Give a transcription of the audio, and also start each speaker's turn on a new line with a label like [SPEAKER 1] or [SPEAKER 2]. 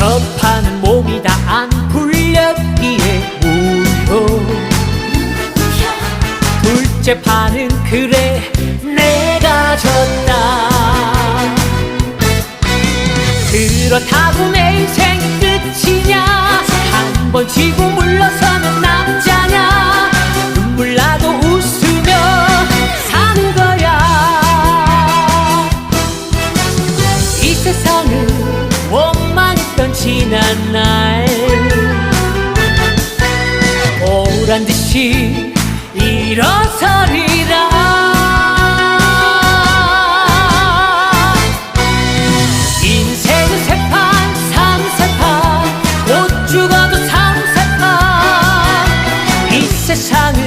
[SPEAKER 1] 첫 판은 몸이 다 안 풀렸기에 우효. 둘째 판은 그래. 내가 졌다. 그렇다고 내 인생이 끝이냐? 한 번 지고 물러서는 남 지난 날. 오란 듯이 일어서리라. 인생은 세판 삼세판. 못 죽어도 삼세판. 이 세상은